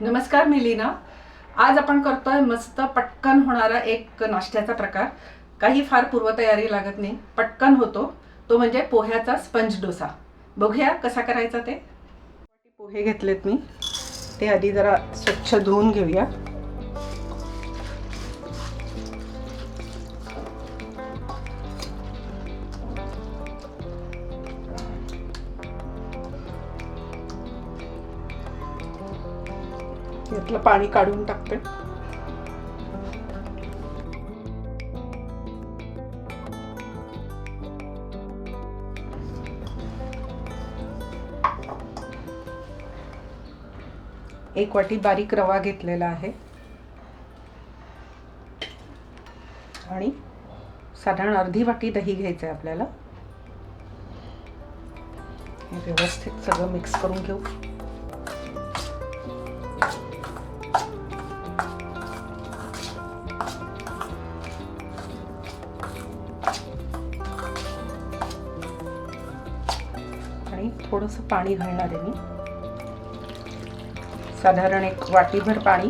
नमस्कार मी लीना. आज आपण करतोय मस्त पटकन होणारा एक नाश्त्याचा प्रकार. काही फार पूर्वतयारी लागत नाही. पटकन होतो. तो म्हणजे पोह्याचा स्पंज डोसा. बघूया कसा करायचा ते. पोहे घेतलेत मी. ते आधी जरा स्वच्छ धुवून घेऊया. यातलं पाणी काढून टाकते. एक वाटी बारीक रवा घेतलेला आहे. आणि साधारण अर्धी वाटी दही घ्यायचं आहे आपल्याला. व्यवस्थित सगळं मिक्स करून घेऊ. आणि थोडंसं पाणी घालणार आहे मी. साधारण एक वाटीभर पाणी.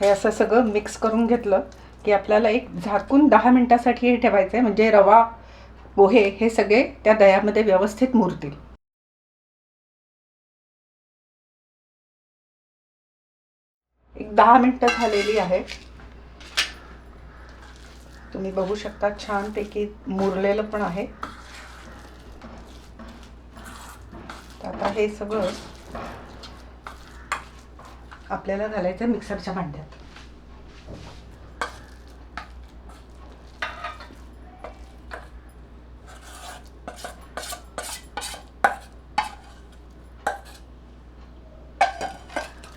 हे असं सगळं मिक्स करून घेतलं की आपल्याला एक झाकून दहा मिनटासाठी हे ठेवायचं आहे म्हणजे रवा पोहे हे सगळे त्या दह्यामध्ये व्यवस्थित मुरतील. एक दहा मिनटं झालेली आहे. तुम्ही बघू शकता छानपैकी मुरलेलं पण आहे. आता हे सगळं आपल्याला घालायचं मिक्सरच्या भांड्यात.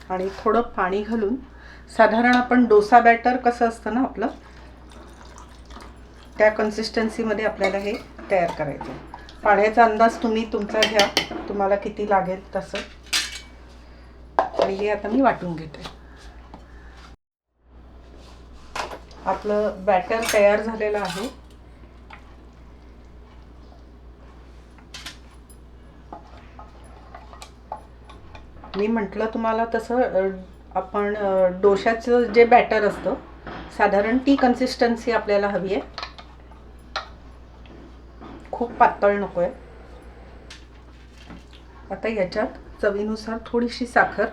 आणि थोडं पाणी घालून साधारण आपण डोसा बॅटर कसं असतं ना आपलं त्या कन्सिस्टन्सीमध्ये आपल्याला हे तयार करायचं पाण्याचा अंदाज तुम्ही तुमचा घ्या तुम्हाला किती लागेल तसं. आणि हे आता मी वाटून घेते. आपलं बॅटर तयार झालेलं आहे. मी म्हटलं तुम्हाला तसं आपण डोशाचं जे बॅटर असतं साधारण ती कन्सिस्टन्सी आपल्याला हवी आहे. खूप पातळ नको आहे आता याच्यात चवीनुसार थोडीशी साखर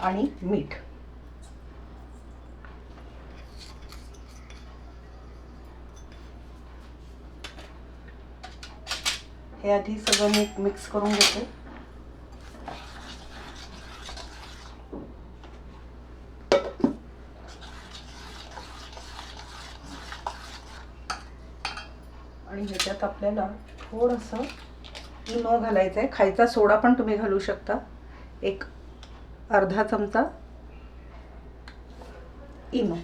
आणि मीठ. हे आधी सगळं मी मिक्स करून घेते. आणि ह्याच्यात आपल्याला थोडंसं इनो घालायचं आहे खायचा सोडा पण तुम्ही घालू शकता. एक अर्धा चमचा इनो.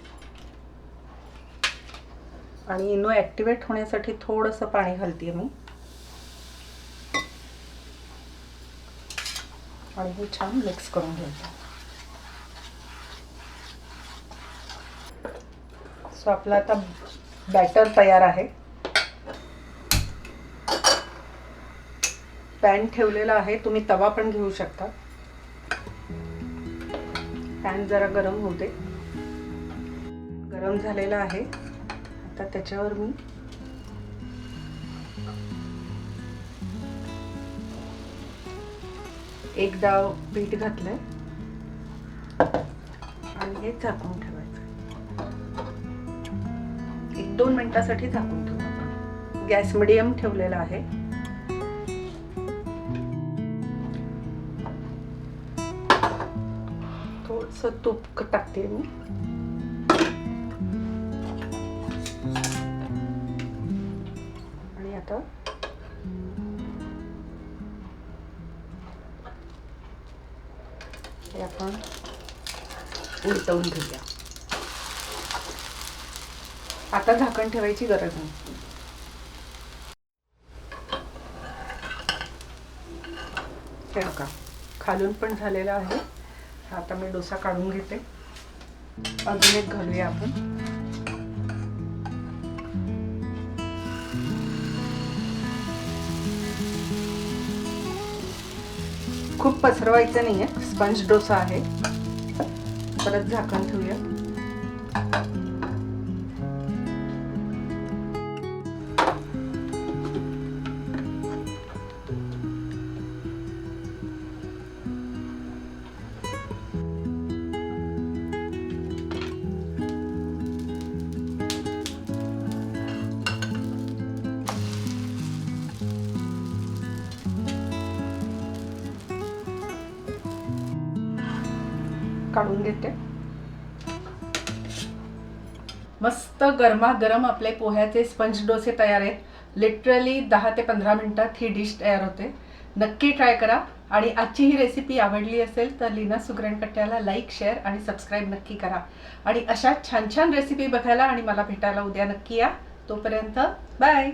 आणि इनो ॲक्टिवेट होण्यासाठी थोडंसं पाणी घालते मी. आणि हे छान मिक्स करून घ्यायचं. सो आपला आता बॅटर तयार आहे. पॅन ठेवलेला आहे तुम्ही तवा पण घेऊ शकता. पॅन जरा गरम होते गरम झालेला आहे. आता त्याच्यावर मी एक डाव पीठ घातलंय. आणि हे झाकून ठेवायचं. एक दोन मिनिटासाठी झाकून ठेवू गॅस मिडियम ठेवलेला आहे. थोडंसं तूप टाकते मी. आणि आता हे आपण उलटवून घेऊया. आता झाकण ठेवायची गरज नाही. हे बघा खालून पण झालेलं आहे. आता मी डोसा काढून घेते. अजून एक घालूया आपण. खूप पसरवायचं नाही आहे स्पंज डोसा आहे. परत झाकण ठेवूया. काढून घेते मस्त गरमागरम आपले पोह्याचे स्पंज डोसे तयार आहेत. लिटरली दहा ते पंधरा मिनिटात ही डिश तयार होते. नक्की ट्राय करा. आणि आजची ही रेसिपी आवडली असेल तर लीना सुगरणकट्ट्याला लाईक शेअर आणि सबस्क्राईब नक्की करा. आणि अशा छान छान रेसिपी बघायला आणि मला भेटायला उद्या नक्की या. तोपर्यंत बाय